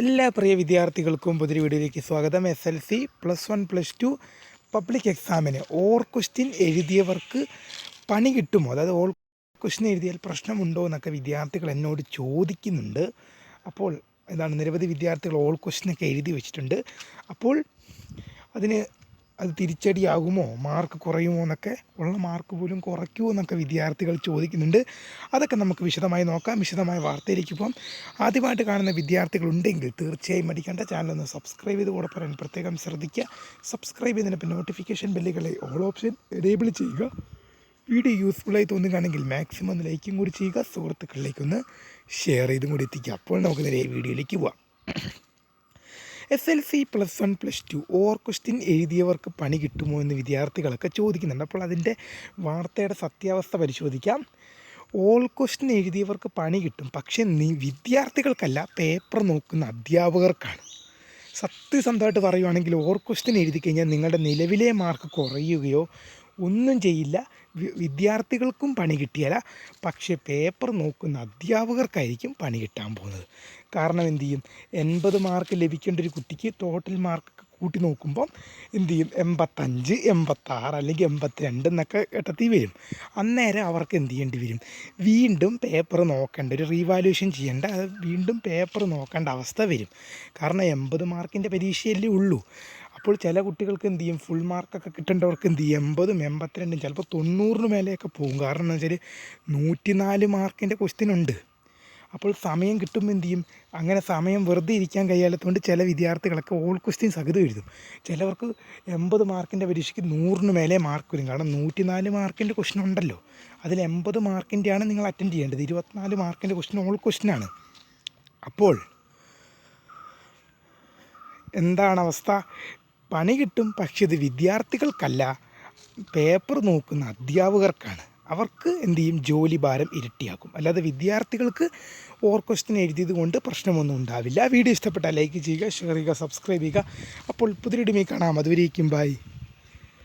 എല്ലാ പ്രിയ വിദ്യാർത്ഥികൾക്കും പുതിയ വീഡിയോയിലേക്ക് സ്വാഗതം. S L C plus one plus two public എക്സാമിന് ഓൾ ക്വസ്റ്റ്യൻ എഴുതിയവർക്ക് പണി കിട്ടുമോ? അതായത് ഓൾ ക്വസ്റ്റ്യൻ എഴുതിയാൽ പ്രശ്നമുണ്ടോ എന്നൊക്കെ വിദ്യാർത്ഥികൾ എന്നോട് ചോദിക്കുന്നുണ്ട്. അപ്പോൾ എന്താണ് നിരവധി വിദ്യാർത്ഥികൾ ഓൾ ക്വസ്റ്റ്യനൊക്കെ എഴുതി വെച്ചിട്ടുണ്ട്. അപ്പോൾ അതിന് അത് തിരിച്ചടിയാകുമോ? മാർക്ക് കുറയുമോ എന്നൊക്കെ ഉള്ള മാർക്ക് പോലും കുറയ്ക്കുമോ എന്നൊക്കെ വിദ്യാർത്ഥികൾ ചോദിക്കുന്നുണ്ട്. അതൊക്കെ നമുക്ക് വിശദമായി നോക്കാം. വിശദമായ വാർത്തയിലേക്ക് പോകാം. ആദ്യമായിട്ട് കാണുന്ന വിദ്യാർത്ഥികളുണ്ടെങ്കിൽ തീർച്ചയായും മടിക്കേണ്ട ചാനൽ ഒന്ന് സബ്സ്ക്രൈബ് ചെയ്ത് കൂടെ പറയാൻ പ്രത്യേകം ശ്രദ്ധിക്കുക. സബ്സ്ക്രൈബ് ചെയ്തതിന് പിന്നെ നോട്ടിഫിക്കേഷൻ ബെല്ലുകളെ ഓൾ ഓപ്ഷൻ എനേബിൾ ചെയ്യുക. വീഡിയോ യൂസ്ഫുള്ളായി തോന്നുകയാണെങ്കിൽ മാക്സിമം ഒന്ന് ലൈക്കും കൂടി ചെയ്യുക. സുഹൃത്തുക്കളിലേക്കൊന്ന് ഷെയർ ചെയ്തും കൂടി എത്തിക്കുക. അപ്പോൾ നമുക്ക് നേരെ വീഡിയോയിലേക്ക് പോവാം. S L C plus one plus two or question എഴുതിയവർക്ക് പണി കിട്ടുമോ എന്ന് വിദ്യാർത്ഥികളൊക്കെ ചോദിക്കുന്നുണ്ട്. അപ്പോൾ അതിന്റെ വാർത്തയുടെ സത്യാവസ്ഥ പരിശോധിക്കാം. ഓൾ ക്വസ്റ്റ്യൻ എഴുതിയവർക്ക് പണി കിട്ടും. പക്ഷേ നീ വിദ്യാർത്ഥികൾക്കല്ല പേപ്പർ നോക്കുന്ന അധ്യാപകർക്കാണ്. സത്യസന്ധമായിട്ട് പറയുവാണെങ്കിൽ ഓർ ക്വസ്റ്റ്യൻ എഴുതി കഴിഞ്ഞാൽ നിങ്ങളുടെ നിലവിലെ മാർക്ക് കുറയുകയോ ഒന്നും ചെയ്യില്ല. വിദ്യാർത്ഥികൾക്കും പണി കിട്ടിയല്ല. പക്ഷേ പേപ്പർ നോക്കുന്ന അധ്യാപകർക്കായിരിക്കും പണി കിട്ടാൻ പോകുന്നത്. കാരണം എന്തു ചെയ്യും? എൺപത് മാർക്ക് ലഭിക്കേണ്ട ഒരു കുട്ടിക്ക് ടോട്ടൽ മാർക്ക് കൂട്ടി നോക്കുമ്പോൾ എന്ത് ചെയ്യും? എൺപത്തഞ്ച് എൺപത്താറ് അല്ലെങ്കിൽ എൺപത്തിരണ്ട് എന്നൊക്കെ ഘട്ടത്തിൽ വരും. അന്നേരം അവർക്ക് എന്ത് ചെയ്യേണ്ടി വരും? വീണ്ടും പേപ്പർ നോക്കേണ്ട ഒരു റീവാലുവേഷൻ ചെയ്യേണ്ട വീണ്ടും പേപ്പർ നോക്കേണ്ട അവസ്ഥ വരും. കാരണം എൺപത് മാർക്കിന്റെ പരീക്ഷയല്ലേ ഉള്ളൂ. അപ്പോൾ ചില കുട്ടികൾക്ക് എന്ത് ചെയ്യും? ഫുൾ മാർക്കൊക്കെ കിട്ടേണ്ടവർക്ക് എന്ത് ചെയ്യും? എൺപതും എൺപത്തിരണ്ടും ചിലപ്പോൾ തൊണ്ണൂറിന് മേലെയൊക്കെ പോകും. കാരണം എന്താ വെച്ചാൽ നൂറ്റിനാല് മാർക്കിന്റെ ക്വസ്റ്റ്യൻ ഉണ്ട്. അപ്പോൾ സമയം കിട്ടുമ്പോൾ എന്ത് ചെയ്യും? അങ്ങനെ സമയം വെറുതെ ഇരിക്കാൻ കഴിയാത്തതുകൊണ്ട് ചില വിദ്യാർത്ഥികളൊക്കെ ഓൾ ക്വസ്റ്റ്യൻ സഹിതം എഴുതും. ചിലവർക്ക് എൺപത് മാർക്കിന്റെ പരീക്ഷയ്ക്ക് നൂറിന് മേലെ മാർക്ക് വരും. കാരണം നൂറ്റിനാല് മാർക്കിന്റെ ക്വസ്റ്റ്യൻ ഉണ്ടല്ലോ. അതിൽ എൺപത് മാർക്കിന്റെയാണ് നിങ്ങൾ അറ്റൻഡ് ചെയ്യേണ്ടത്. ഇരുപത്തിനാല് മാർക്കിന്റെ ക്വസ്റ്റ്യൻ ഓൾ ക്വസ്റ്റ്യനാണ് അപ്പോൾ എന്താണ് അവസ്ഥ? പണി കിട്ടും പക്ഷെ ഇത് വിദ്യാർത്ഥികൾക്കല്ല. പേപ്പർ നോക്കുന്ന അധ്യാപകർക്കാണ്. അവർക്ക് എന്ത് ചെയ്യും? ജോലി ഭാരം ഇരട്ടിയാക്കും. അല്ലാതെ വിദ്യാർത്ഥികൾക്ക് ഓർ ക്വസ്റ്റ്യൻ എഴുതിയത് കൊണ്ട് പ്രശ്നമൊന്നും ഉണ്ടാവില്ല. വീഡിയോ ഇഷ്ടപ്പെട്ടാൽ ലൈക്ക് ചെയ്യുക ഷെയർ ചെയ്യുക സബ്സ്ക്രൈബ് ചെയ്യുക. അപ്പോൾ പുതിയ കാണാം. അതുവരേക്കും ബൈ.